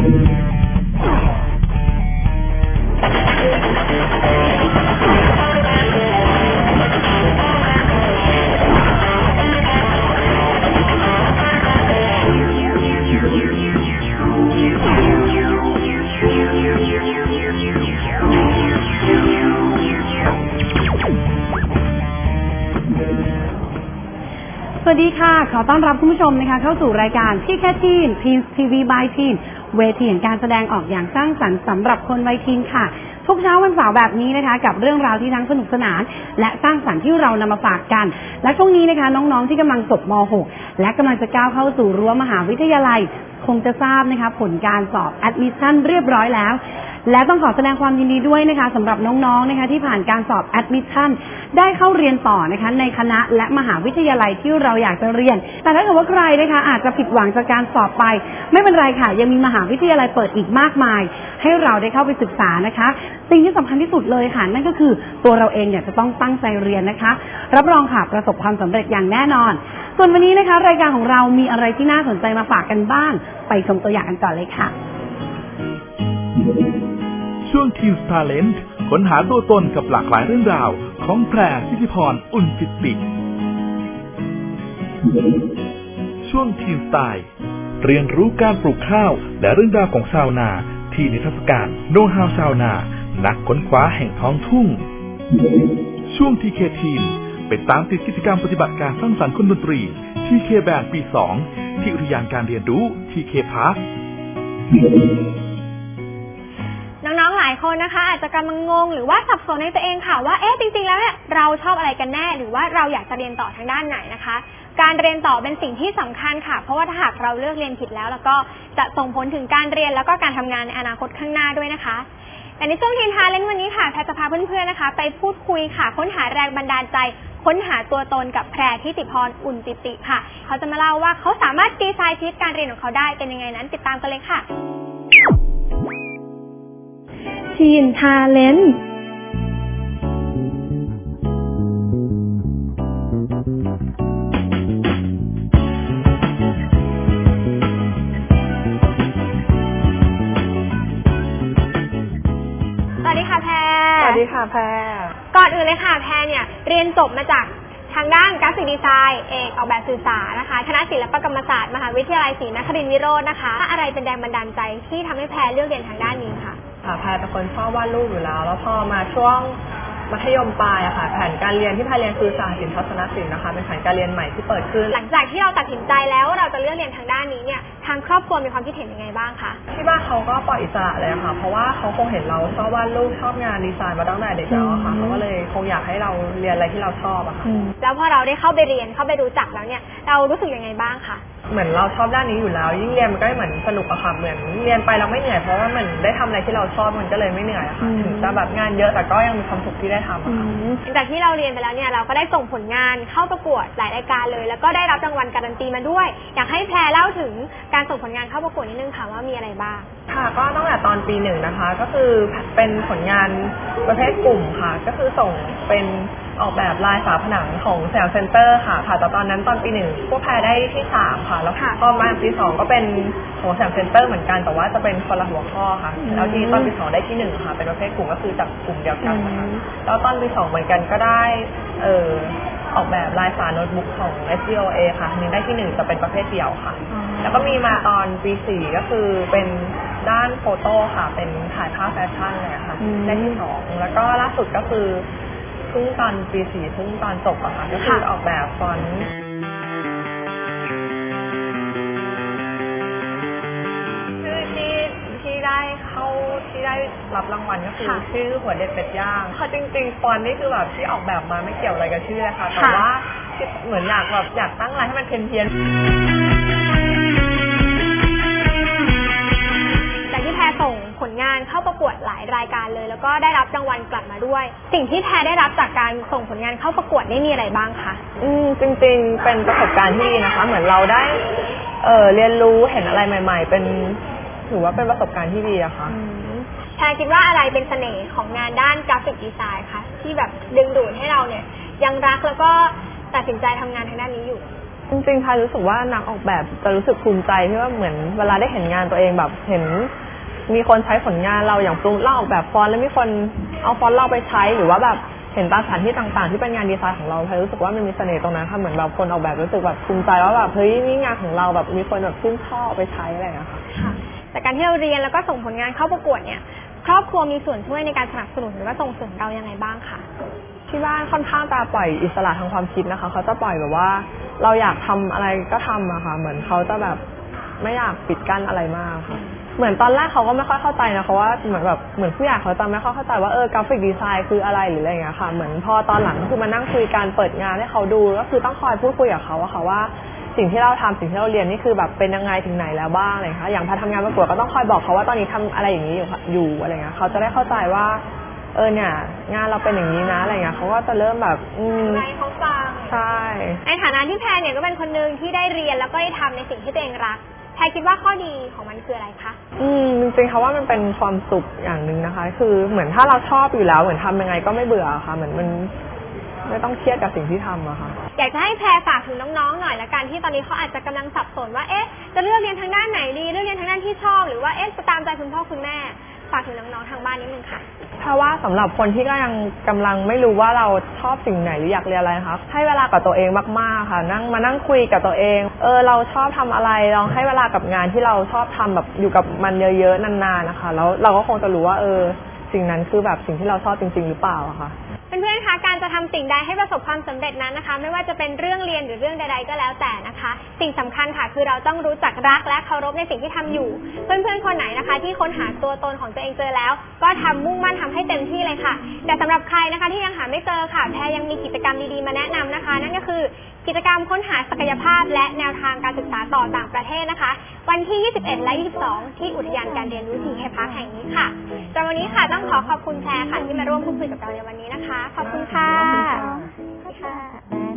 สวัสดีค่ะ ขอต้อนรับคุณผู้ชมนะคะ เข้าสู่รายการที่แค่ทีนทีนทีวีบายทีน เวทีแห่งการแสดงออกอย่างสร้างสรรค์สำหรับคนวัยทีนค่ะ ทุกเช้าวันเสาร์แบบนี้นะคะ กับเรื่องราวที่ทั้งสนุกสนาน และสร้างสรรค์ที่เรานำมาฝากกัน และช่วงนี้นะคะ น้องๆที่กำลังจบม .6 และกำลังจะก้าวเข้าสู่รั้วมหาวิทยาลัย คงจะทราบนะคะผลการสอบ admission เรียบร้อยแล้ว และต้องขอแสดงความยินดีด้วยนะคะสำหรับน้องๆนะคะที่ผ่านการสอบ admission ได้เข้าเรียนต่อนะคะในคณะและมหาวิทยาลัยที่เราอยากจะเรียน แต่ถ้าเกิดว่าใครนะคะอาจจะผิดหวังจากการสอบไป ไม่เป็นไรค่ะ ยังมีมหาวิทยาลัยเปิดอีกมากมาย ให้เราได้เข้าไปศึกษานะคะ สิ่งที่สำคัญที่สุดเลยค่ะ นั่นก็คือตัวเราเองเนี่ยจะต้องตั้งใจเรียนนะคะ รับรองค่ะประสบความสำเร็จอย่างแน่นอน ส่วนวันนี้นะคะ รายการของเรามีอะไรที่น่าสนใจมาฝากกันบ้าง ไปชมตัวอย่างกันก่อนเลยค่ะ ช่วง Team Talent ค้นหาตัวตนกับหลากหลายเรื่องราวของแพรสิทิพรอุ่นจิตติช่วง Team Style เรียนรู้การปลูกข้าว และเรื่องราวของชาวนา ที่นิทรรศการโน้ตฮาวชาวนา นักค้นคว้าแห่งท้องทุ่ง ช่วง TK Team ไปตามติดกิจกรรมปฏิบัติการสร้างสรรค์คนดนตรี TK Band ปี2ที่อุทยานการเรียนรู้ TK Park น้องๆหลายค นนะคะ อาจจะกำลังงงหรือว่าสับสนในตัวเองค่ะว่าเอ๊ะจริงๆแล้วเนี่ยเราชอบอะไรกันแน่ หรือว่าเราอยากจะเรียนต่อทางด้านไหนนะคะ การเรียนต่อเป็นสิ่งที่สำคัญค่ะ เพราะว่าถ้าหากเราเลือกเรียนผิดแล้ว แล้วก็จะส่งผลถึงการเรียนแล้วก็การทำงานในอนาคตข้างหน้าด้วยนะคะแต่ในช่วงทีนทาเล่นวันนี้ค่ะแพรจะพาเพื่อนๆนะคะ ไปพูดคุยค่ะ ค้นหาแรงบันดาลใจ ค้นหาตัวตนกับแพรทิติพรอุ่นจิติค่ะ เขาจะมาเล่าว่าเขาสามารถดีไซน์ชีวิตการเรียนของเขาได้เป็นยังไงนั้นติดตามกันเลยค่ะ ทีนทาเลนสวัสดีค่ะแพรสวัสดีค่ะแพรก่อนอื่นเลยค่ะแพรเนี่ย เรียนจบมาจากทางด้านกราฟิกดีไซน์เอกออกแบบสื่อสารนะคะ คณะศิลปกรรมศาสตร์ มหาวิทยาลัยศรีนครินทร์วิโรจน์นะคะ อะไรเป็นแรงบันดาลใจที่ทำให้แพรเลือกเรียนทางด้านนี้ค่ะ ค่ะแพรเป็นคนชอบวาดรูปอยู่แล้ว แล้วพอมาช่วง มัธยมปลายอะค่ะแผนการเรียนที่แพรเรียนคือสหศิลป์ทัศนศิลป์นะคะเป็นแผนการเรียนใหม่ที่เปิดขึ้น หลังจากที่เราตัดสินใจแล้วว่าเราจะเลือกเรียนทางด้านนี้เนี่ยทางครอบครัวมีความคิดเห็นยังไงบ้างคะที่บ้านเขาก็ปล่อยอิสระเลยอะค่ะ เพราะว่าเขาคงเห็นเราชอบวาดรูปชอบงานดีไซน์มาตั้งแต่เด็กแล้วอะค่ะเขาก็เลยคงอยากให้เราเรียนอะไรที่เราชอบอะค่ะแล้วพอเราได้เข้าไปเรียนเข้าไปรู้จักแล้วเนี่ยเรารู้สึกยังไงบ้างคะเหมือนเราชอบด้านนี้อยู่แล้ว ยิ่งเรียนมันก็เหมือนสนุกอะค่ะเหมือนเรียนไปเราไม่เหนื่อยเพราะว่าเหมือนได้ทำอะไรที่เราชอบมันก็เลยไม่เหนื่อยอะค่ะถึงจะแบบงานเยอะแต่ก็ยังมีความสุขที่ได้ทำอะค่ะ หลังจากที่เราเรียนไปแล้วเนี่ยเราก็ได้ส่งผลงานเข้าประกวดหลายรายการเลย แล้วก็ได้รับรางวัลการันตีมาด้วย อยากให้แพรเล่าถึงการส่งผลงานเข้าประกวดนิดนึงค่ะว่ามีอะไรบ้าง ค่ะก็ตั้งแต่ตอนปีหนึ่งนะคะ ก็คือเป็นผลงานประเภทกลุ่มค่ะ ก็คือส่งเป็นออกแบบลายฝาผนังของแซมเซ็นเตอร์ค่ะ ค่ะแต่ตอนนั้นตอนปีหนึ่งพวกแพรได้ที่สามค่ะ แล้วค่ะพอมาปีสองก็เป็นของแซมเซ็นเตอร์เหมือนกันแต่ว่าจะเป็นคนละหัวข้อค่ะแล้วที่ตอนปีสองได้ที่หนึ่งค่ะ เป็นประเภทกลุ่มก็คือจากกลุ่มเดียวกันนะคะแล้วตอนปีสองเหมือนกันก็ได้เออออกแบบลายฝาโน้ตบุ๊กของ SDOA ค่ะอันนี้ได้ที่หนึ่งจะเป็นประเภทเดียวค่ะ แล้วก็มีมาตอนปีสี่ก็คือเป็น ด้านโฟโต้ค่ะ เป็นถ่ายภาพแฟชั่นเลยอะค่ะอืม ได้ที่สองแล้วก็ล่าสุดก็คือเพิ่งตอนปีสี่เพิ่งตอนจบอะค่ะก็คือค่ะออกแบบฟอนต์ชื่อที่ที่ได้เข้าที่ได้รับรางวัลก็คือค่ะชื่อหัวเด็ดเป็ดย่างค่ะจริงๆฟอนต์นี่คือแบบที่ออกแบบมาไม่เกี่ยวอะไรกับชื่อเลยค่ะแต่ค่ะ ว่าที่เหมือนอยากแบบอยากตั้งอะไรให้มันเพี้ยนๆ แล้วก็ได้รับรางวัลกลับมาด้วย สิ่งที่แพรได้รับจากการส่งผลงานเข้าประกวดนี่มีอะไรบ้างคะอืมจริงๆ เป็นประสบการณ์ที่ดีนะคะ เหมือนเราได้ เออเรียนรู้เห็นอะไรใหม่ ๆ เป็นถือว่าเป็นประสบการณ์ที่ดีอะค่ะ แพรคิดว่าอะไรเป็นเสน่ห์ของงานด้านกราฟิกดีไซน์คะที่แบบดึงดูดให้เราเนี่ย ยังรักแล้วก็ตัดสินใจทำงานทางด้านนี้อยู่ จริงๆพายรู้สึกว่านักออกแบบจะรู้สึกภูมิใจที่ว่าเหมือนเวลาได้เห็นงานตัวเองแบบเห็น มีคนใช้ผลงานเราอย่างปรุงเราออกแบบฟอนต์แล้วมีคนเอาฟอนต์เราไปใช้หรือว่าแบบเห็นตามสถานที่ต่างๆ ที่เป็นงานดีไซน์ของเราพายรู้สึกว่ามันมีเสน่ห์ตรงนั้นค่ะเหมือนแบบคนออกแบบรู้สึกแบบภูมิใจว่าแบบเฮ้ยนี่งานของเราแบบมีคนแบบชื่นชอบเอาไปใช้อะไรอย่างเงี้ยค่ะค่ะจากการที่เราเรียนแล้วก็ส่งผลงานเข้าประกวดเนี่ย ครอบครัวมีส่วนช่วยในการสนับสนุนหรือว่าส่งเสริมเรายังไงบ้างคะที่บ้านค่อนข้างจะปล่อยอิสระทางความคิดนะคะ เขาจะปล่อยแบบว่า เราอยากทำอะไรก็ทำอะค่ะ เหมือนเขาจะแบบไม่อยากปิดกั้นอะไรมากค่ะ เหมือนตอนแรกเขาก็ไม่ค่อยเข้าใจนะเขาว่าเหมือนแบบเหมือนผู้ใหญ่เขาจะไม่ค่อยเข้าใจว่าเออกราฟิกดีไซน์คืออะไรหรืออะไรอย่างเงี้ยค่ะ เหมือนพอตอนหลังก็คือมานั่งคุยกันเปิดงานให้เขาดูก็คือต้องคอยพูดคุยกับเขาอะค่ะว่า สิ่งที่เราทำสิ่งที่เราเรียนนี่คือแบบเป็นยังไงถึงไหนแล้วบ้างอะไรอย่างเงี้ยค่ะอย่างพอทำงานประกวดก็ต้องคอยบอกเขาว่าตอนนี้ทำอะไรอย่างนี้อยู่ค่ะอยู่อะไรเงี้ยเขาจะได้เข้าใจว่า เออเนี่ย งานเราเป็นอย่างนี้นะอะไรเงี้ยเขาก็จะเริ่มแบบ อืมในเขาฟังใช่ในฐานะที่แพรเนี่ยก็เป็นคนหนึ่งที่ได้เรียนแล้วก็ได้ทำในสิ่งที่ตัวเองรักแพ รคิดว่าข้อดีของมันคืออะไรคะ อืมจริงๆเขาว่ามันเป็นความสุขอย่างหนึ่งนะคะ คือเหมือนถ้าเราชอบอยู่แล้ว เหมือนทำยังไงก็ไม่เบื่อค่ะ เหมือนมันไม่ต้องเครียดกับสิ่งที่ทำอะค่ะ อยากจะให้แพรฝากถึงน้องๆหน่อยละกันที่ตอนนี้เขาอาจจะกำลังสับสนว่าเอ๊ะจะเลือกเรียนทางด้านไหนดีเลือกเรียนทางด้านที่ชอบหรือว่าเอ๊ะจะตามใจคุณพ่อคุณแม่ ฝากถึงน้องๆทางบ้านนิดนึงค่ะ เพราะว่าสำหรับคนที่ก็ยังกำลังไม่รู้ว่าเราชอบสิ่งไหนหรืออยากเรียนอะไรนะคะให้เวลากับตัวเองมากๆค่ะ นั่งมานั่งคุยกับตัวเอง เออเราชอบทำอะไรลองให้เวลากับงานที่เราชอบทำแบบอยู่กับมันเยอะๆนานๆนะคะ แล้วเราก็คงจะรู้ว่าเออสิ่งนั้นคือแบบสิ่งที่เราชอบจริง ๆ หรือเปล่าอะค่ะ เพื่อนๆคะ การจะทำสิ่งใดให้ประสบความสำเร็จนั้นนะคะ ไม่ว่าจะเป็นเรื่องเรียนหรือเรื่องใด ๆ ก็แล้วแต่นะคะ สิ่งสำคัญค่ะ คือเราต้องรู้จักรักและเคารพในสิ่งที่ทำอยู่ เพื่อนๆคนไหนนะคะ ที่ค้นหาตัวตนของตัวเองเจอแล้ว ก็ทำมุ่งมั่นทำให้เต็มที่เลยค่ะ แต่สำหรับใครนะคะที่ยังหาไม่เจอค่ะแพรยังมีกิจกรรมดีๆมาแนะนำนะคะ นั่นก็คือกิจกรรมค้นหาศักยภาพ และแนวทางการศึกษาต่อต่างประเทศนะคะ วันที่ 21 และ 22 ที่อุทยานการเรียนรู้ทีเคพาร์คแห่งนี้ค่ะสำหรับวันนี้ค่ะต้องขอขอบคุณแพรค่ะที่มาร่วมพูดคุยกับเราในวันนี้นะคะ ขอบคุณค่ะค่ะ